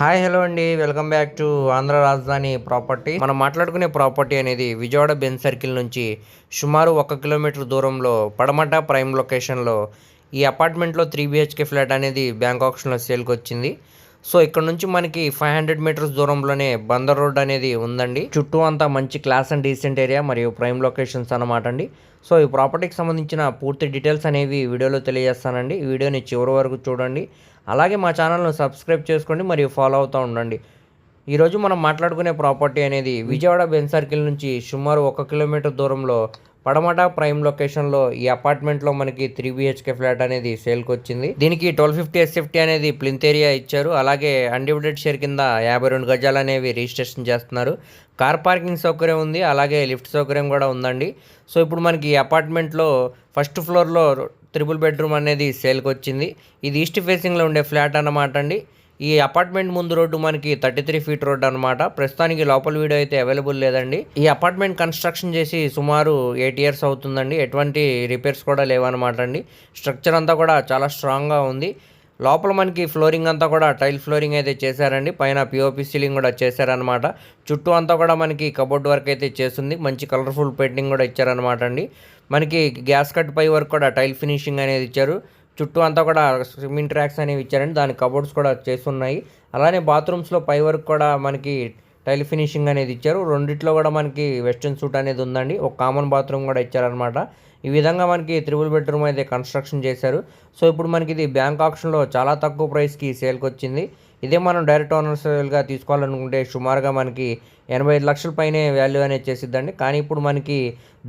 Hi hello అండి. Welcome back to Andhra రాజధాని property మనం మాట్లాడుకునే ప్రాపర్టీ అనేది విజయవాడ బెన్ సర్కిల్ నుంచి సుమారు ఒక కిలోమీటర్ దూరంలో పడమట ప్రైమ్ లొకేషన్లో ఈ అపార్ట్మెంట్లో త్రీ బిహెచ్కే ఫ్లాట్ అనేది బ్యాంక్ ఆప్షన్లో సేల్కి వచ్చింది. సో ఇక్కడ నుంచి మనకి ఫైవ్ హండ్రెడ్ మీటర్స్ దూరంలోనే బందర్ రోడ్ అనేది ఉందండి. చుట్టూ అంతా మంచి క్లాస్ అండ్ డీసెంట్ ఏరియా మరియు ప్రైమ్ లొకేషన్స్ అన్నమాట అండి. సో ఈ ప్రాపర్టీకి సంబంధించిన పూర్తి డీటెయిల్స్ అనేవి వీడియోలో తెలియజేస్తానండి. ఈ వీడియోని చివరి వరకు చూడండి. అలాగే మా ఛానల్ను సబ్స్క్రైబ్ చేసుకోండి మరియు ఫాలో అవుతూ ఉండండి. ఈరోజు మనం మాట్లాడుకునే ప్రాపర్టీ అనేది విజయవాడ బెన్ సర్కిల్ నుంచి సుమారు ఒక కిలోమీటర్ దూరంలో పడమట ప్రైమ్ లొకేషన్లో ఈ అపార్ట్మెంట్లో మనకి త్రీ బిహెచ్కే ఫ్లాట్ అనేది సేల్కి వచ్చింది. దీనికి ట్వెల్వ్ ఫిఫ్టీ ఎస్ఎఫ్టీ అనేది ప్లింత్ ఏరియా ఇచ్చారు. అలాగే అన్డివిడెడ్ షేర్ కింద యాభై రెండు గజాలు అనేవి రిజిస్ట్రేషన్ చేస్తున్నారు. కార్ పార్కింగ్ సౌకర్యం ఉంది అలాగే లిఫ్ట్ సౌకర్యం కూడా ఉందండి. సో ఇప్పుడు మనకి ఈ అపార్ట్మెంట్లో ఫస్ట్ ఫ్లోర్లో త్రిబుల్ బెడ్రూమ్ అనేది సేల్కి వచ్చింది ఇది ఈస్ట్ ఫేసింగ్లో ఉండే ఫ్లాట్ అన్నమాట అండి. ఈ అపార్ట్మెంట్ ముందు రోడ్డు మనకి థర్టీ త్రీ ఫీట్ రోడ్ అనమాట ప్రస్తుతానికి లోపల వీడియో అయితే అవైలబుల్ లేదండి. ఈ అపార్ట్మెంట్ కన్స్ట్రక్షన్ చేసి సుమారు ఎయిట్ ఇయర్స్ అవుతుందండి. ఎటువంటి రిపేర్స్ కూడా లేవన్నమాట అండి. స్ట్రక్చర్ అంతా కూడా చాలా స్ట్రాంగ్గా ఉంది. లోపల మనకి ఫ్లోరింగ్ అంతా కూడా టైల్ ఫ్లోరింగ్ అయితే చేశారండి. పైన పిఓపి సీలింగ్ కూడా చేశారనమాట చుట్టూ అంతా కూడా మనకి కబోర్డ్ వర్క్ అయితే చేస్తుంది. మంచి కలర్ఫుల్ పెయింటింగ్ కూడా ఇచ్చారనమాట అండి. మనకి గ్యాస్ కట్ పై వర్క్ కూడా టైల్ ఫినిషింగ్ అనేది ఇచ్చారు. చుట్టూ అంతా కూడా సిమెంట్ ట్రాక్స్ అనేవి ఇచ్చారండి. దాని కబోర్డ్స్ కూడా చేస్తున్నాయి. అలానే బాత్రూమ్స్లో పై వర్క్ కూడా మనకి టైల్ ఫినిషింగ్ అనేది ఇచ్చారు. రెండిట్లో కూడా మనకి వెస్ట్రన్ సూట్ అనేది ఉందండి. ఒక కామన్ బాత్రూమ్ కూడా ఇచ్చారనమాట ఈ విధంగా మనకి త్రిబుల్ బెడ్రూమ్ అయితే కన్స్ట్రక్షన్ చేశారు. సో ఇప్పుడు మనకి ఇది బ్యాంక్ ఆప్షన్లో చాలా తక్కువ ప్రైస్కి సేల్కి వచ్చింది. ఇదే మనం డైరెక్ట్ ఓనర్ సేల్గా తీసుకోవాలనుకుంటే సుమారుగా మనకి ఎనభై ఐదు లక్షల పైనే వాల్యూ అనేది చేసిద్దండి. కానీ ఇప్పుడు మనకి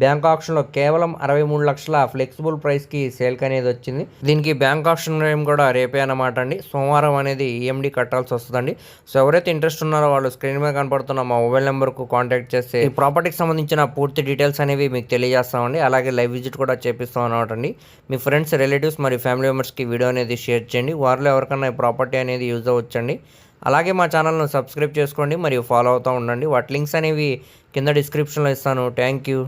బ్యాంక్ ఆప్షన్లో కేవలం అరవై మూడు లక్షల ఫ్లెక్సిబుల్ ప్రైస్కి సేల్కి అనేది వచ్చింది. దీనికి బ్యాంక్ ఆప్షన్ టైం కూడా రేపే అనమాట అండి. సోమవారం అనేది ఈఎండి కట్టాల్సి వస్తుందండి. సో ఎవరైతే ఇంట్రెస్ట్ ఉన్నారో వాళ్ళు స్క్రీన్ మీద కనపడుతున్న మా మొబైల్ నెంబర్కు కాంటాక్ట్ చేస్తే ఈ ప్రాపర్టీకి సంబంధించిన పూర్తి డీటెయిల్స్ అనేవి మీకు తెలియజేస్తామండి. అలాగే లైవ్ విజిట్ కూడా చేపిస్తాం అనమాట అండి. మీ ఫ్రెండ్స్ రిలేటివ్స్ మరియు ఫ్యామిలీ మెంబర్స్కి వీడియో అనేది షేర్ చేయండి. వారిలో ఎవరికైనా ఈ ప్రాపర్టీ అనేది యూజ్ అవ్వచ్చండి. అలాగే మా ఛానల్ను సబ్స్క్రైబ్ చేసుకోండి మరియు ఫాలో అవుతూ ఉండండి. వాటి లింక్స్ అనేవి కింద డిస్క్రిప్షన్లో ఇస్తాను. Thank you.